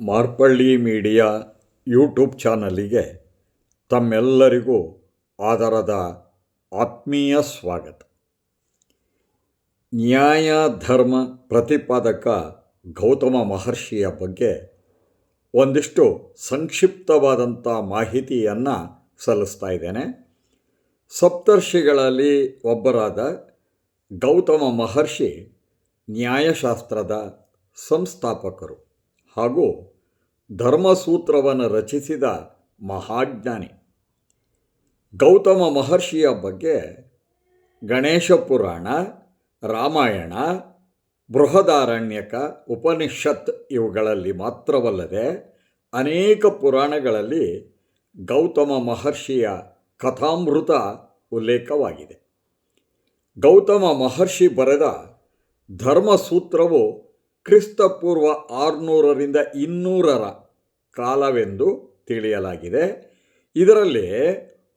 Marpalli media YouTube ಚಾನಲಿಗೆ ತಮ್ಮೆಲ್ಲರಿಗೂ ಆದರದ ಆತ್ಮೀಯ ಸ್ವಾಗತ. ನ್ಯಾಯ, ಧರ್ಮ, ಪ್ರತಿಪಾದಕ ಗೌತಮ ಮಹರ್ಷಿಯ ಬಗ್ಗೆ ಒಂದಿಷ್ಟು ಸಂಕ್ಷಿಪ್ತವಾದಂಥ ಮಾಹಿತಿಯನ್ನು ಸಲ್ಲಿಸ್ತಾ ಇದ್ದೇನೆ. ಸಪ್ತರ್ಷಿಗಳಲ್ಲಿ ಒಬ್ಬರಾದ ಗೌತಮ ಮಹರ್ಷಿ ನ್ಯಾಯಶಾಸ್ತ್ರದ ಸಂಸ್ಥಾಪಕರು. ಹಾಗೂ ಧರ್ಮಸೂತ್ರವನ್ನು ರಚಿಸಿದ ಮಹಾಜ್ಞಾನಿ. ಗೌತಮ ಮಹರ್ಷಿಯ ಬಗ್ಗೆ ಗಣೇಶ ಪುರಾಣ, ರಾಮಾಯಣ, ಬೃಹದಾರಣ್ಯಕ, ಉಪನಿಷತ್ ಇವುಗಳಲ್ಲಿ ಮಾತ್ರವಲ್ಲದೆ ಅನೇಕ ಪುರಾಣಗಳಲ್ಲಿ ಗೌತಮ ಮಹರ್ಷಿಯ ಕಥಾಮೃತ ಉಲ್ಲೇಖವಾಗಿದೆ. ಗೌತಮ ಮಹರ್ಷಿ ಬರೆದ ಧರ್ಮಸೂತ್ರವು ಕ್ರಿಸ್ತಪೂರ್ವ ಆರುನೂರರಿಂದ ಇನ್ನೂರರ ಕಾಲವೆಂದು ತಿಳಿಯಲಾಗಿದೆ. ಇದರಲ್ಲಿ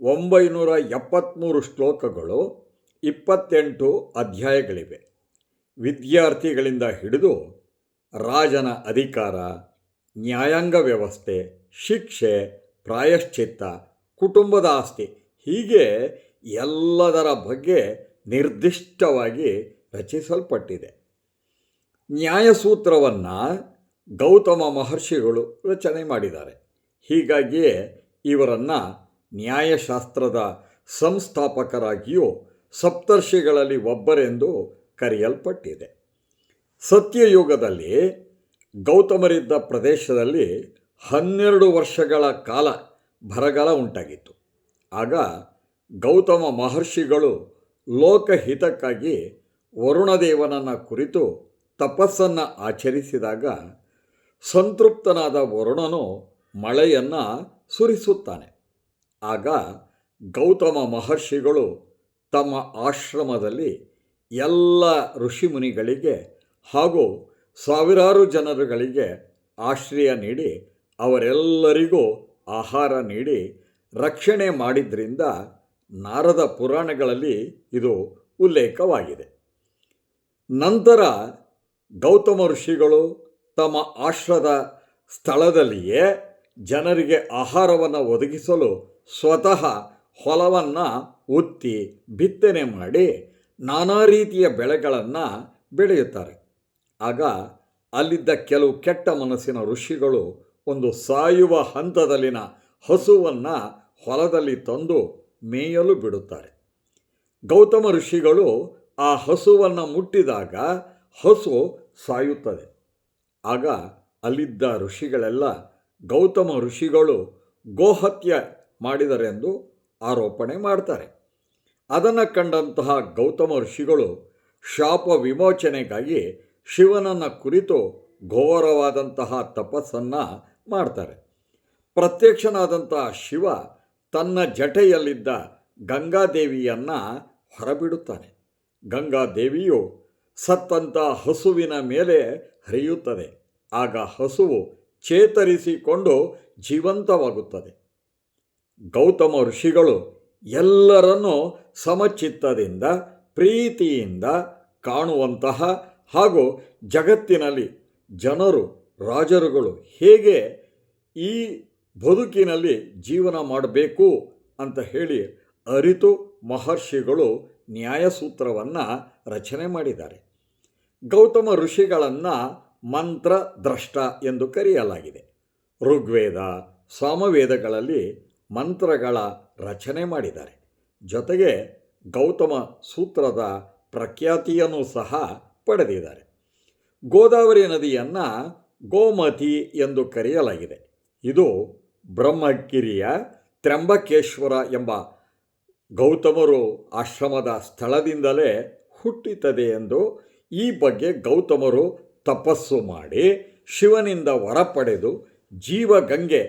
ಒಂಬೈನೂರ ಎಪ್ಪತ್ತ್ಮೂರು ಶ್ಲೋಕಗಳು ಇಪ್ಪತ್ತೆಂಟು ಅಧ್ಯಾಯಗಳಿವೆ. ವಿದ್ಯಾರ್ಥಿಗಳಿಂದ ಹಿಡಿದು ರಾಜನ ಅಧಿಕಾರ, ನ್ಯಾಯಾಂಗ ವ್ಯವಸ್ಥೆ, ಶಿಕ್ಷೆ, ಪ್ರಾಯಶ್ಚಿತ್ತ, ಕುಟುಂಬದ ಆಸ್ತಿ, ಹೀಗೆ ಎಲ್ಲದರ ಬಗ್ಗೆ ನಿರ್ದಿಷ್ಟವಾಗಿ ರಚಿಸಲ್ಪಟ್ಟಿದೆ. ನ್ಯಾಯಸೂತ್ರವನ್ನು ಗೌತಮ ಮಹರ್ಷಿಗಳು ರಚನೆ ಮಾಡಿದ್ದಾರೆ. ಹೀಗಾಗಿಯೇ ಇವರನ್ನು ನ್ಯಾಯಶಾಸ್ತ್ರದ ಸಂಸ್ಥಾಪಕರಾಗಿಯೂ ಸಪ್ತರ್ಷಿಗಳಲ್ಲಿ ಒಬ್ಬರೆಂದು ಕರೆಯಲ್ಪಟ್ಟಿದೆ. ಸತ್ಯಯುಗದಲ್ಲಿ ಗೌತಮರಿದ್ದ ಪ್ರದೇಶದಲ್ಲಿ ಹನ್ನೆರಡು ವರ್ಷಗಳ ಕಾಲ ಬರಗಾಲ ಉಂಟಾಗಿತ್ತು. ಆಗ ಗೌತಮ ಮಹರ್ಷಿಗಳು ಲೋಕಹಿತಕ್ಕಾಗಿ ವರುಣದೇವನನ್ನು ಕುರಿತು ತಪಸ್ಸನ್ನು ಆಚರಿಸಿದಾಗ ಸಂತೃಪ್ತನಾದ ವರುಣನು ಮಳೆಯನ್ನು ಸುರಿಸುತ್ತಾನೆ. ಆಗ ಗೌತಮ ಮಹರ್ಷಿಗಳು ತಮ್ಮ ಆಶ್ರಮದಲ್ಲಿ ಎಲ್ಲ ಋಷಿಮುನಿಗಳಿಗೆ ಹಾಗೂ ಸಾವಿರಾರು ಜನರುಗಳಿಗೆ ಆಶ್ರಯ ನೀಡಿ ಅವರೆಲ್ಲರಿಗೂ ಆಹಾರ ನೀಡಿ ರಕ್ಷಣೆ ಮಾಡಿದ್ರಿಂದ ನಾರದ ಪುರಾಣಗಳಲ್ಲಿ ಇದು ಉಲ್ಲೇಖವಾಗಿದೆ. ನಂತರ ಗೌತಮ ಋಷಿಗಳು ತಮ್ಮ ಆಶ್ರದ ಸ್ಥಳದಲ್ಲಿಯೇ ಜನರಿಗೆ ಆಹಾರವನ್ನು ಒದಗಿಸಲು ಸ್ವತಃ ಹೊಲವನ್ನು ಉತ್ತಿ ಬಿತ್ತನೆ ಮಾಡಿ ನಾನಾ ರೀತಿಯ ಬೆಳೆಗಳನ್ನು ಬೆಳೆಯುತ್ತಾರೆ. ಆಗ ಅಲ್ಲಿದ್ದ ಕೆಲವು ಕೆಟ್ಟ ಮನಸ್ಸಿನ ಋಷಿಗಳು ಒಂದು ಸಾಯುವ ಹಂತದಲ್ಲಿನ ಹಸುವನ್ನು ಹೊಲದಲ್ಲಿ ತಂದು ಮೇಯಲು ಬಿಡುತ್ತಾರೆ. ಗೌತಮ ಋಷಿಗಳು ಆ ಹಸುವನ್ನು ಮುಟ್ಟಿದಾಗ ಹಸು ಸಾಯುತ್ತದೆ. ಆಗ ಅಲ್ಲಿದ್ದ ಋಷಿಗಳೆಲ್ಲ ಗೌತಮ ಋಷಿಗಳು ಗೋಹತ್ಯೆ ಮಾಡಿದರೆಂದು ಆರೋಪಣೆ ಮಾಡ್ತಾರೆ. ಅದನ್ನು ಕಂಡಂತಹ ಗೌತಮ ಋಷಿಗಳು ಶಾಪ ವಿಮೋಚನೆಗಾಗಿ ಶಿವನನ್ನು ಕುರಿತು ಘೋರವಾದಂತಹ ತಪಸ್ಸನ್ನು ಮಾಡ್ತಾರೆ. ಪ್ರತ್ಯಕ್ಷನಾದಂತಹ ಶಿವ ತನ್ನ ಜಟೆಯಲ್ಲಿದ್ದ ಗಂಗಾದೇವಿಯನ್ನು ಹೊರಬಿಡುತ್ತಾನೆ. ಗಂಗಾದೇವಿಯು ಸತ್ತಂಥ ಹಸುವಿನ ಮೇಲೆ ಹರಿಯುತ್ತದೆ. ಆಗ ಹಸುವು ಚೇತರಿಸಿಕೊಂಡು ಜೀವಂತವಾಗುತ್ತದೆ. ಗೌತಮ ಋಷಿಗಳು ಎಲ್ಲರನ್ನೂ ಸಮಚಿತ್ತದಿಂದ, ಪ್ರೀತಿಯಿಂದ ಕಾಣುವಂತಹ ಹಾಗೂ ಜಗತ್ತಿನಲ್ಲಿ ಜನರು, ರಾಜರುಗಳು ಹೇಗೆ ಈ ಬದುಕಿನಲ್ಲಿ ಜೀವನ ಮಾಡಬೇಕು ಅಂತ ಹೇಳಿ ಅರಿತು ಮಹರ್ಷಿಗಳು ನ್ಯಾಯಸೂತ್ರವನ್ನು ರಚನೆ ಮಾಡಿದ್ದಾರೆ. ಗೌತಮ ಋಷಿಗಳನ್ನು ಮಂತ್ರ ದ್ರಷ್ಟ ಎಂದು ಕರೆಯಲಾಗಿದೆ. ಋಗ್ವೇದ, ಸಾಮವೇದಗಳಲ್ಲಿ ಮಂತ್ರಗಳ ರಚನೆ ಮಾಡಿದ್ದಾರೆ. ಜೊತೆಗೆ ಗೌತಮ ಸೂತ್ರದ ಪ್ರಖ್ಯಾತಿಯನ್ನು ಸಹ ಪಡೆದಿದ್ದಾರೆ. ಗೋದಾವರಿ ನದಿಯನ್ನು ಗೋಮತಿ ಎಂದು ಕರೆಯಲಾಗಿದೆ. ಇದು ಬ್ರಹ್ಮಗಿರಿಯ ತ್ರಂಬಕೇಶ್ವರ ಎಂಬ ಗೌತಮರು ಆಶ್ರಮದ ಸ್ಥಳದಿಂದಲೇ ಹುಟ್ಟಿತದೆ ಎಂದು ಈ ಬಗ್ಗೆ ಗೌತಮರು ತಪಸ್ಸು ಮಾಡಿ ಶಿವನಿಂದ ವರ ಪಡೆದು ಜೀವಗಂಗೆ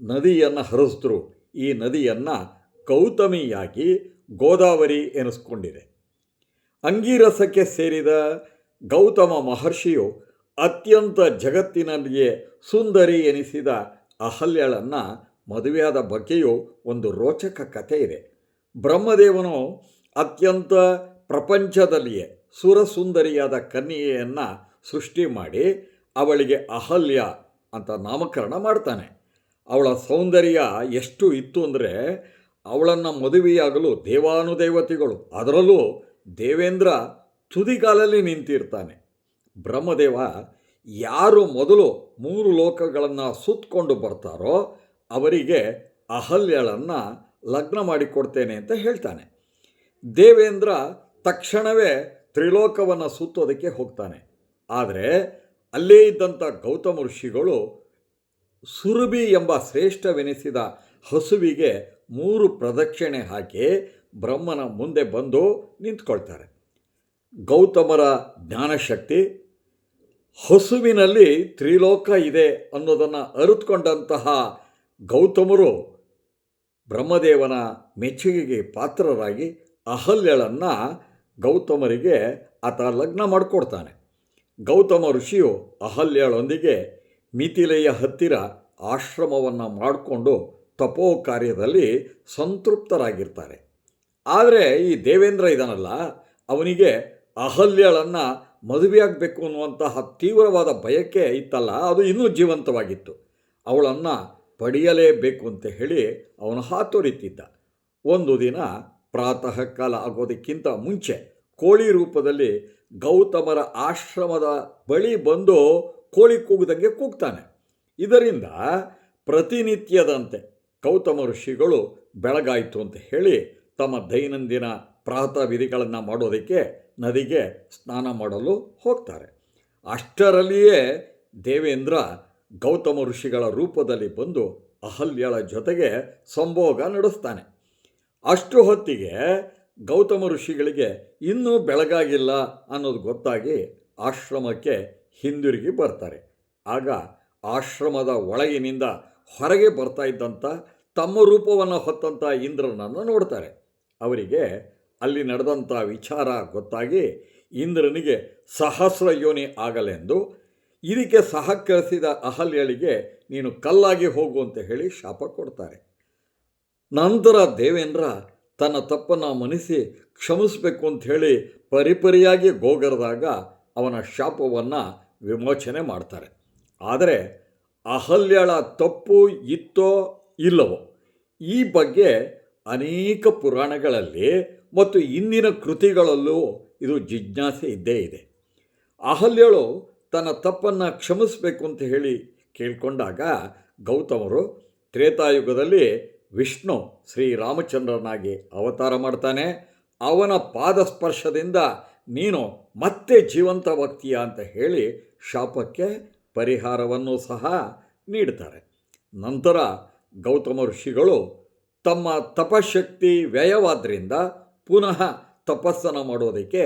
ನದಿಯನ್ನು ಹರಿಸಿದ್ರು. ಈ ನದಿಯನ್ನು ಗೌತಮಿಯಾಗಿ ಗೋದಾವರಿ ಎನಿಸ್ಕೊಂಡಿದೆ. ಅಂಗೀರಸಕ್ಕೆ ಸೇರಿದ ಗೌತಮ ಮಹರ್ಷಿಯು ಅತ್ಯಂತ ಜಗತ್ತಿನಲ್ಲಿಯೇ ಸುಂದರಿ ಎನಿಸಿದ ಅಹಲ್ಯಳನ್ನು ಮದುವೆಯಾದ ಬಗ್ಗೆಯೂ ಒಂದು ರೋಚಕ ಕಥೆ ಇದೆ ಬ್ರಹ್ಮದೇವನು ಅತ್ಯಂತ ಪ್ರಪಂಚದಲ್ಲಿಯೇ ಸುರಸುಂದರಿಯಾದ ಕನ್ಯೆಯನ್ನು ಸೃಷ್ಟಿ ಮಾಡಿ ಅವಳಿಗೆ ಅಹಲ್ಯ ಅಂತ ನಾಮಕರಣ ಮಾಡ್ತಾನೆ. ಅವಳ ಸೌಂದರ್ಯ ಎಷ್ಟು ಇತ್ತು ಅಂದರೆ ಅವಳನ್ನು ಮದುವೆಯಾಗಲು ದೇವಾನುದೇವತೆಗಳು, ಅದರಲ್ಲೂ ದೇವೇಂದ್ರ ತುದಿಗಾಲಲ್ಲಿ ನಿಂತಿರ್ತಾನೆ. ಬ್ರಹ್ಮದೇವ ಯಾರು ಮೊದಲು ಮೂರು ಲೋಕಗಳನ್ನು ಸುತ್ತಕೊಂಡು ಬರ್ತಾರೋ ಅವರಿಗೆ ಅಹಲ್ಯಳನ್ನು ಲಗ್ನ ಮಾಡಿಕೊಡ್ತೇನೆ ಅಂತ ಹೇಳ್ತಾನೆ. ದೇವೇಂದ್ರ ತಕ್ಷಣವೇ ತ್ರಿಲೋಕವನ್ನು ಸುತ್ತೋದಕ್ಕೆ ಹೋಗ್ತಾನೆ. ಆದರೆ ಅಲ್ಲೇ ಇದ್ದಂಥ ಗೌತಮ ಋಷಿಗಳು ಸುರಭಿ ಎಂಬ ಶ್ರೇಷ್ಠವೆನಿಸಿದ ಹಸುವಿಗೆ ಮೂರು ಪ್ರದಕ್ಷಿಣೆ ಹಾಕಿ ಬ್ರಹ್ಮನ ಮುಂದೆ ಬಂದು ನಿಂತ್ಕೊಳ್ತಾರೆ. ಗೌತಮರ ಜ್ಞಾನಶಕ್ತಿ, ಹಸುವಿನಲ್ಲಿ ತ್ರಿಲೋಕ ಇದೆ ಅನ್ನೋದನ್ನು ಅರಿತುಕೊಂಡಂತಹ ಗೌತಮರು ಬ್ರಹ್ಮದೇವನ ಮೆಚ್ಚುಗೆಗೆ ಪಾತ್ರರಾಗಿ ಅಹಲ್ಯಳನ್ನು ಗೌತಮರಿಗೆ ಆತ ಲಗ್ನ ಮಾಡಿಕೊಡ್ತಾನೆ. ಗೌತಮ ಋಷಿಯು ಅಹಲ್ಯಳೊಂದಿಗೆ ಮಿಥಿಲೆಯ ಹತ್ತಿರ ಆಶ್ರಮವನ್ನು ಮಾಡಿಕೊಂಡು ತಪೋ ಕಾರ್ಯದಲ್ಲಿ ಸಂತೃಪ್ತರಾಗಿರ್ತಾರೆ. ಆದರೆ ಈ ದೇವೇಂದ್ರ ಇದನ್ನಲ್ಲ ಅವನಿಗೆ ಅಹಲ್ಯಳನ್ನು ಮದುವೆಯಾಗಬೇಕು ಅನ್ನುವಂತಹ ತೀವ್ರವಾದ ಬಯಕೆ ಇತ್ತಲ್ಲ, ಅದು ಇನ್ನೂ ಜೀವಂತವಾಗಿತ್ತು. ಅವಳನ್ನು ಪಡೆಯಲೇಬೇಕು ಅಂತ ಹೇಳಿ ಅವನು ಹಾತೊರಿತಿದ್ದ. ಒಂದು ದಿನ ಪ್ರಾತಃ ಕಾಲ ಆಗೋದಕ್ಕಿಂತ ಮುಂಚೆ ಕೋಳಿ ರೂಪದಲ್ಲಿ ಗೌತಮರ ಆಶ್ರಮದ ಬಳಿ ಬಂದು ಕೋಳಿ ಕೂಗದಂಗೆ ಕೂಗ್ತಾನೆ. ಇದರಿಂದ ಪ್ರತಿನಿತ್ಯದಂತೆ ಗೌತಮ ಋಷಿಗಳು ಬೆಳಗಾಯಿತು ಅಂತ ಹೇಳಿ ತಮ್ಮ ದೈನಂದಿನ ಪ್ರಾತಃ ವಿಧಿಗಳನ್ನು ಮಾಡೋದಕ್ಕೆ ನದಿಗೆ ಸ್ನಾನ ಮಾಡಲು ಹೋಗ್ತಾರೆ. ಅಷ್ಟರಲ್ಲಿಯೇ ದೇವೇಂದ್ರ ಗೌತಮ ಋಷಿಗಳ ರೂಪದಲ್ಲಿ ಬಂದು ಅಹಲ್ಯಳ ಜೊತೆಗೆ ಸಂಭೋಗ ನಡೆಸ್ತಾನೆ. ಅಷ್ಟು ಹೊತ್ತಿಗೆ ಗೌತಮ ಋಷಿಗಳಿಗೆ ಇನ್ನೂ ಬೆಳಗಾಗಿಲ್ಲ ಅನ್ನೋದು ಗೊತ್ತಾಗಿ ಆಶ್ರಮಕ್ಕೆ ಹಿಂದಿರುಗಿ ಬರ್ತಾರೆ. ಆಗ ಆಶ್ರಮದ ಒಳಗಿನಿಂದ ಹೊರಗೆ ಬರ್ತಾ ಇದ್ದಂಥ ತಮ್ಮ ರೂಪವನ್ನು ಹೊತ್ತಂಥ ಇಂದ್ರನನ್ನು ನೋಡ್ತಾರೆ. ಅವರಿಗೆ ಅಲ್ಲಿ ನಡೆದಂಥ ವಿಚಾರ ಗೊತ್ತಾಗಿ ಇಂದ್ರನಿಗೆ ಸಹಸ್ರ ಯೋನಿ ಆಗಲೆಂದು ಇದಕ್ಕೆ ಸಹಕರಿಸಿದ ಅಹಲ್ಯಳಿಗೆ ನೀನು ಕಲ್ಲಾಗಿ ಹೋಗು ಅಂತ ಹೇಳಿ ಶಾಪ ಕೊಡ್ತಾರೆ. ನಂತರ ದೇವೇಂದ್ರ ತನ್ನ ತಪ್ಪನ್ನು ಮನಿಸಿ ಕ್ಷಮಿಸಬೇಕು ಅಂತ ಹೇಳಿ ಪರಿಪರಿಯಾಗಿ ಗೋಗರದಾಗ ಅವನ ಶಾಪವನ್ನು ವಿಮೋಚನೆ ಮಾಡ್ತಾರೆ. ಆದರೆ ಅಹಲ್ಯಳ ತಪ್ಪು ಇತ್ತೋ ಇಲ್ಲವೋ? ಈ ಬಗ್ಗೆ ಅನೇಕ ಪುರಾಣಗಳಲ್ಲಿ ಮತ್ತು ಇಂದಿನ ಕೃತಿಗಳಲ್ಲೂ ಇದು ಜಿಜ್ಞಾಸೆ ಇದ್ದೇ ಇದೆ. ಅಹಲ್ಯಳು ತನ್ನ ತಪ್ಪನ್ನು ಕ್ಷಮಿಸಬೇಕು ಅಂತ ಹೇಳಿ ಕೇಳಿಕೊಂಡಾಗ ಗೌತಮರು ತ್ರೇತಾಯುಗದಲ್ಲಿ ವಿಷ್ಣು ಶ್ರೀರಾಮಚಂದ್ರನಾಗಿ ಅವತಾರ ಮಾಡ್ತಾನೆ. ಅವನ ಪಾದಸ್ಪರ್ಶದಿಂದ ನೀನು ಮತ್ತೆ ಜೀವಂತವಾಗ್ತೀಯ ಅಂತ ಹೇಳಿ ಶಾಪಕ್ಕೆ ಪರಿಹಾರವನ್ನು ಸಹ ನೀಡ್ತಾರೆ. ನಂತರ ಗೌತಮ ಋಷಿಗಳು ತಮ್ಮ ತಪಶಕ್ತಿ ವ್ಯಯವಾದ್ದರಿಂದ ಪುನಃ ತಪಸ್ಸನ ಮಾಡೋದಕ್ಕೆ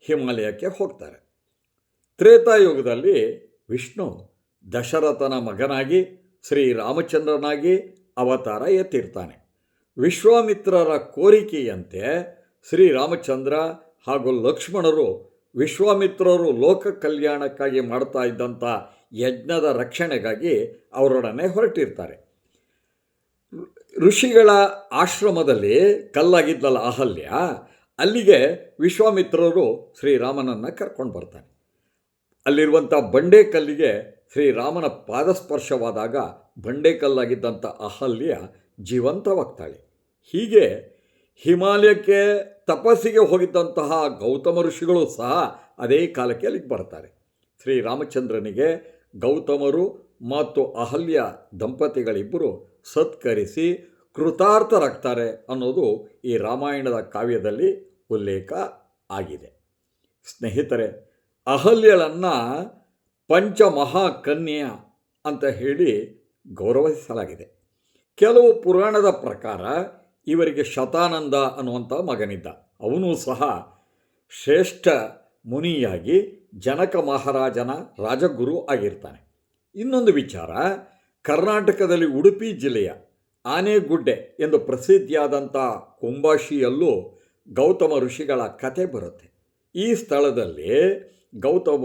ಹಿಮಾಲಯಕ್ಕೆ ಹೋಗ್ತಾರೆ. ತ್ರೇತಾಯುಗದಲ್ಲಿ ವಿಷ್ಣು ದಶರಥನ ಮಗನಾಗಿ ಶ್ರೀರಾಮಚಂದ್ರನಾಗಿ ಅವತಾರ ಎತ್ತಿರ್ತಾನೆ. ವಿಶ್ವಾಮಿತ್ರರ ಕೋರಿಕೆಯಂತೆ ಶ್ರೀರಾಮಚಂದ್ರ ಹಾಗೂ ಲಕ್ಷ್ಮಣರು ವಿಶ್ವಾಮಿತ್ರರು ಲೋಕ ಕಲ್ಯಾಣಕ್ಕಾಗಿ ಮಾಡ್ತಾ ಇದ್ದಂಥ ಯಜ್ಞದ ರಕ್ಷಣೆಗಾಗಿ ಅವರೊಡನೆ ಹೊರಟಿರ್ತಾರೆ. ಋಷಿಗಳ ಆಶ್ರಮದಲ್ಲಿ ಕಲ್ಲಾಗಿದ್ದಲ್ಲ ಅಹಲ್ಯ, ಅಲ್ಲಿಗೆ ವಿಶ್ವಾಮಿತ್ರರು ಶ್ರೀರಾಮನನ್ನು ಕರ್ಕೊಂಡು ಬರ್ತಾನೆ. ಅಲ್ಲಿರುವಂಥ ಬಂಡೆ ಕಲ್ಲಿಗೆ ಶ್ರೀರಾಮನ ಪಾದಸ್ಪರ್ಶವಾದಾಗ ಬಂಡೆ ಕಲ್ಲಾಗಿದ್ದಂಥ ಅಹಲ್ಯ ಜೀವಂತವಾಗ್ತಾಳೆ. ಹೀಗೆ ಹಿಮಾಲಯಕ್ಕೆ ತಪಸ್ಸಿಗೆ ಹೋಗಿದ್ದಂತಹ ಗೌತಮ ಋಷಿಗಳು ಸಹ ಅದೇ ಕಾಲಕ್ಕೆ ಅಲ್ಲಿಗೆ ಬರ್ತಾರೆ. ಶ್ರೀರಾಮಚಂದ್ರನಿಗೆ ಗೌತಮರು ಮತ್ತು ಅಹಲ್ಯ ದಂಪತಿಗಳಿಬ್ಬರು ಸತ್ಕರಿಸಿ ಕೃತಾರ್ಥರಾಗ್ತಾರೆ ಅನ್ನೋದು ಈ ರಾಮಾಯಣದ ಕಾವ್ಯದಲ್ಲಿ ಉಲ್ಲೇಖ ಆಗಿದೆ. ಸ್ನೇಹಿತರೆ, ಅಹಲ್ಯಳನ್ನು ಪಂಚಮಹಾಕನ್ಯ ಅಂತ ಹೇಳಿ ಗೌರವಿಸಲಾಗಿದೆ. ಕೆಲವು ಪುರಾಣದ ಪ್ರಕಾರ ಇವರಿಗೆ ಶತಾನಂದ ಅನ್ನುವಂಥ ಮಗನಿದ್ದ. ಅವನು ಸಹ ಶ್ರೇಷ್ಠ ಮುನಿಯಾಗಿ ಜನಕ ಮಹಾರಾಜನ ರಾಜಗುರು ಆಗಿರ್ತಾನೆ. ಇನ್ನೊಂದು ವಿಚಾರ, ಕರ್ನಾಟಕದಲ್ಲಿ ಉಡುಪಿ ಜಿಲ್ಲೆಯ ಆನೆಗುಡ್ಡೆ ಎಂದು ಪ್ರಸಿದ್ಧಿಯಾದಂಥ ಕುಂಬಾಶಿಯಲ್ಲೂ ಗೌತಮ ಋಷಿಗಳ ಕತೆ ಬರುತ್ತೆ. ಈ ಸ್ಥಳದಲ್ಲಿ ಗೌತಮ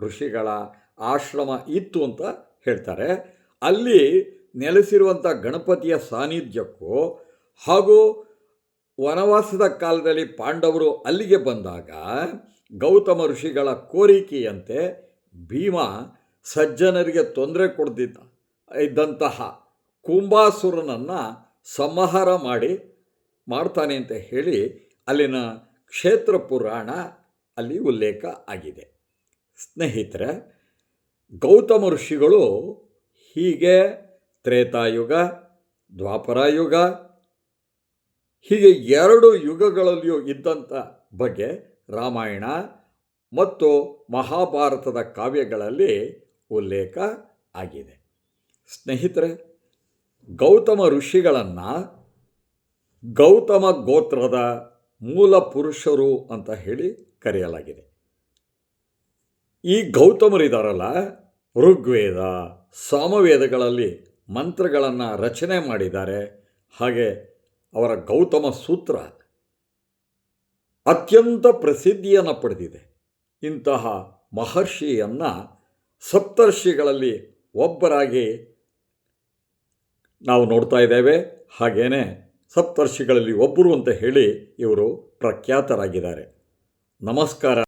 ಋಷಿಗಳ ಆಶ್ರಮ ಇತ್ತು ಅಂತ ಹೇಳ್ತಾರೆ. ಅಲ್ಲಿ ನೆಲೆಸಿರುವಂಥ ಗಣಪತಿಯ ಸಾನ್ನಿಧ್ಯಕ್ಕೂ ಹಾಗೂ ವನವಾಸದ ಕಾಲದಲ್ಲಿ ಪಾಂಡವರು ಅಲ್ಲಿಗೆ ಬಂದಾಗ ಗೌತಮ ಋಷಿಗಳ ಕೋರಿಕೆಯಂತೆ ಭೀಮ ಸಜ್ಜನರಿಗೆ ತೊಂದರೆ ಕೊಡ್ದಿದ್ದ, ಇದ್ದಂತಹ ಕುಂಭಾಸುರನನ್ನು ಸಂಹಾರ ಮಾಡಿ ಮಾಡ್ತಾನೆ ಅಂತ ಹೇಳಿ ಅಲ್ಲಿನ ಕ್ಷೇತ್ರ ಪುರಾಣ ಅಲ್ಲಿ ಉಲ್ಲೇಖ ಆಗಿದೆ. ಸ್ನೇಹಿತರೆ, ಗೌತಮ ಋಷಿಗಳು ಹೀಗೆ ತ್ರೇತಾಯುಗ ದ್ವಾಪರ ಯುಗ ಹೀಗೆ ಎರಡು ಯುಗಗಳಲ್ಲಿಯೂ ಇದ್ದಂಥ ಬಗ್ಗೆ ರಾಮಾಯಣ ಮತ್ತು ಮಹಾಭಾರತದ ಕಾವ್ಯಗಳಲ್ಲಿ ಉಲ್ಲೇಖ ಆಗಿದೆ. ಸ್ನೇಹಿತರೆ, ಗೌತಮ ಋಷಿಗಳನ್ನು ಗೌತಮ ಗೋತ್ರದ ಮೂಲ ಪುರುಷರು ಅಂತ ಹೇಳಿ ಕರೆಯಲಾಗಿದೆ. ಈ ಗೌತಮರಿದಾರಲ್ಲ ಋಗ್ವೇದ ಸಾಮವೇದಗಳಲ್ಲಿ ಮಂತ್ರಗಳನ್ನು ರಚನೆ ಮಾಡಿದ್ದಾರೆ. ಹಾಗೆ ಅವರ ಗೌತಮ ಸೂತ್ರ ಅತ್ಯಂತ ಪ್ರಸಿದ್ಧಿಯನ್ನು ಪಡೆದಿದೆ. ಇಂತಹ ಮಹರ್ಷಿಯನ್ನು ಸಪ್ತರ್ಷಿಗಳಲ್ಲಿ ಒಬ್ಬರಾಗಿ ನಾವು ನೋಡ್ತಾ ಇದ್ದೇವೆ. ಹಾಗೇ ಸಪ್ತರ್ಷಿಗಳಲ್ಲಿ ಒಬ್ಬರು ಅಂತ ಹೇಳಿ ಇವರು ಪ್ರಖ್ಯಾತರಾಗಿದ್ದಾರೆ. ನಮಸ್ಕಾರ.